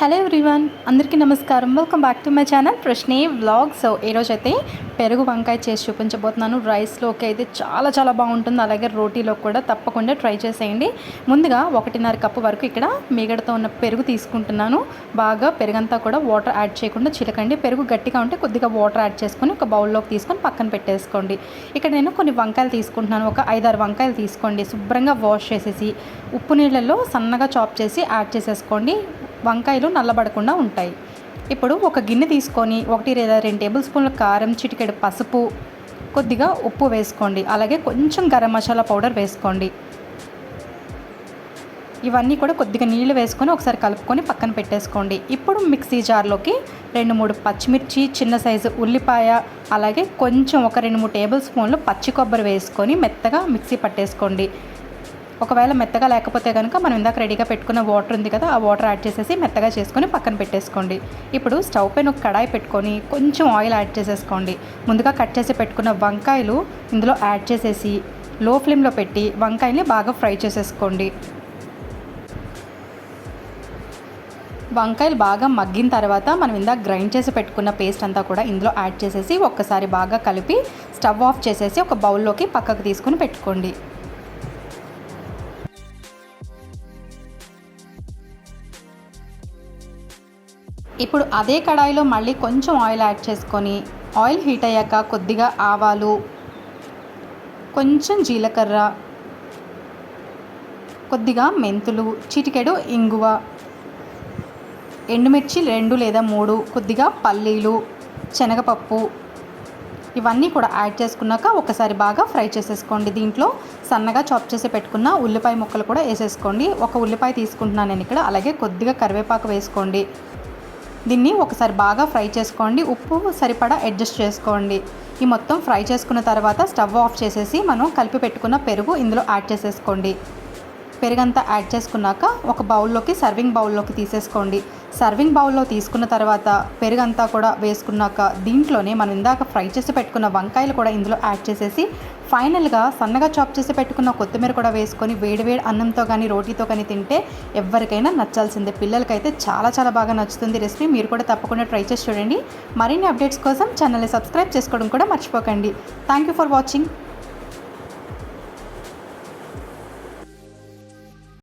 Hello everyone అందరికీ నమస్కారం. Welcome back to my channel ప్రశ్నే వ్లాగ్ సో ఈరోజు అయితే పెరుగు వంకాయ చేసి చూపించబోతున్నాను. రైస్లోకి అయితే చాలా చాలా బాగుంటుంది. అలాగే రోటీలో కూడా తప్పకుండా ట్రై చేసేయండి. ముందుగా ఒకటిన్నర కప్పు వరకు ఇక్కడ మిగడతో ఉన్న పెరుగు తీసుకుంటున్నాను. బాగా పెరుగంతా కూడా వాటర్ యాడ్ చేయకుండా చిలకండి. పెరుగు గట్టిగా ఉంటే కొద్దిగా వాటర్ యాడ్ చేసుకొని ఒక బౌల్లోకి తీసుకొని పక్కన పెట్టేసుకోండి. ఇక్కడ నేను కొన్ని వంకాయలు తీసుకుంటున్నాను. ఒక ఐదారు వంకాయలు తీసుకోండి. శుభ్రంగా వాష్ చేసేసి ఉప్పు నీళ్ళల్లో సన్నగా చాప్ చేసి యాడ్ చేసేసుకోండి. వంకాయలు నల్లబడకుండా ఉంటాయి. ఇప్పుడు ఒక గిన్నె తీసుకొని ఒకటి లేదా రెండు టేబుల్ స్పూన్ల కారం చిటికెడు పసుపు కొద్దిగా ఉప్పు వేసుకోండి. అలాగే కొంచెం గరం మసాలా పౌడర్ వేసుకోండి. ఇవన్నీ కూడా కొద్దిగా నీళ్ళు వేసుకొని ఒకసారి కలుపుకొని పక్కన పెట్టేసుకోండి. ఇప్పుడు మిక్సీ జార్లోకి రెండు మూడు పచ్చిమిర్చి చిన్న సైజు ఉల్లిపాయ అలాగే కొంచెం ఒక రెండు మూడు టేబుల్ స్పూన్లు పచ్చి కొబ్బరి వేసుకొని మెత్తగా మిక్సీ పట్టేసుకోండి. ఒకవేళ మెత్తగా లేకపోతే కనుక మనం ఇందాక రెడీగా పెట్టుకున్న వాటర్ ఉంది కదా ఆ వాటర్ యాడ్ చేసేసి మెత్తగా చేసుకొని పక్కన పెట్టేసుకోండి. ఇప్పుడు స్టవ్ పైన ఒక కడాయి పెట్టుకొని కొంచెం ఆయిల్ యాడ్ చేసేసుకోండి. ముందుగా కట్ చేసి పెట్టుకున్న వంకాయలు ఇందులో యాడ్ చేసేసి లో ఫ్లేమ్లో పెట్టి వంకాయని బాగా ఫ్రై చేసేసుకోండి. వంకాయలు బాగా మగ్గిన తర్వాత మనం ఇందాక గ్రైండ్ చేసి పెట్టుకున్న పేస్ట్ అంతా కూడా ఇందులో యాడ్ చేసేసి ఒక్కసారి బాగా కలిపి స్టవ్ ఆఫ్ చేసేసి ఒక బౌల్లోకి పక్కకు తీసుకుని పెట్టుకోండి. ఇప్పుడు అదే కడాయిలో మళ్ళీ కొంచెం ఆయిల్ యాడ్ చేసుకొని ఆయిల్ హీట్ అయ్యాక కొద్దిగా ఆవాలు కొంచెం జీలకర్ర కొద్దిగా మెంతులు చిటికెడు ఇంగువ ఎండుమిర్చి రెండు లేదా మూడు కొద్దిగా పల్లీలు శనగపప్పు ఇవన్నీ కూడా యాడ్ చేసుకున్నాక ఒకసారి బాగా ఫ్రై చేసేసుకోండి. దీంట్లో సన్నగా చాప్ చేసి పెట్టుకున్న ఉల్లిపాయ ముక్కలు కూడా వేసేసుకోండి. ఒక ఉల్లిపాయ తీసుకుంటున్నాను నేను ఇక్కడ. అలాగే కొద్దిగా కరివేపాకు వేసుకోండి. దీన్ని ఒకసారి బాగా ఫ్రై చేసుకోండి. ఉప్పు సరిపడా అడ్జస్ట్ చేసుకోండి. ఈ మొత్తం ఫ్రై చేసుకున్న తర్వాత స్టవ్ ఆఫ్ చేసేసి మనం కలిపి పెట్టుకున్న పెరుగు ఇందులో యాడ్ చేసేసుకోండి. పెరుగంతా యాడ్ చేసుకున్నాక ఒక బౌల్లోకి సర్వింగ్ బౌల్లోకి తీసేసుకోండి. సర్వింగ్ బౌల్లో తీసుకున్న తర్వాత పెరుగంతా కూడా వేసుకున్నాక దీంట్లోనే మనం ఇందాక ఫ్రై చేసి పెట్టుకున్న వంకాయలు కూడా ఇందులో యాడ్ చేసేసి ఫైనల్గా సన్నగా చాప్ చేసి పెట్టుకున్న కొత్తిమీర కూడా వేసుకొని వేడివేడి అన్నంతో కానీ రోటీతో కానీ తింటే ఎవరికైనా నచ్చాల్సిందే. పిల్లలకైతే చాలా చాలా బాగా నచ్చుతుంది రెసిపీ. మీరు కూడా తప్పకుండా ట్రై చేసి చూడండి. మరిన్ని అప్డేట్స్ కోసం ఛానల్ని సబ్స్క్రైబ్ చేసుకోవడం కూడా మర్చిపోకండి. Thank you for watching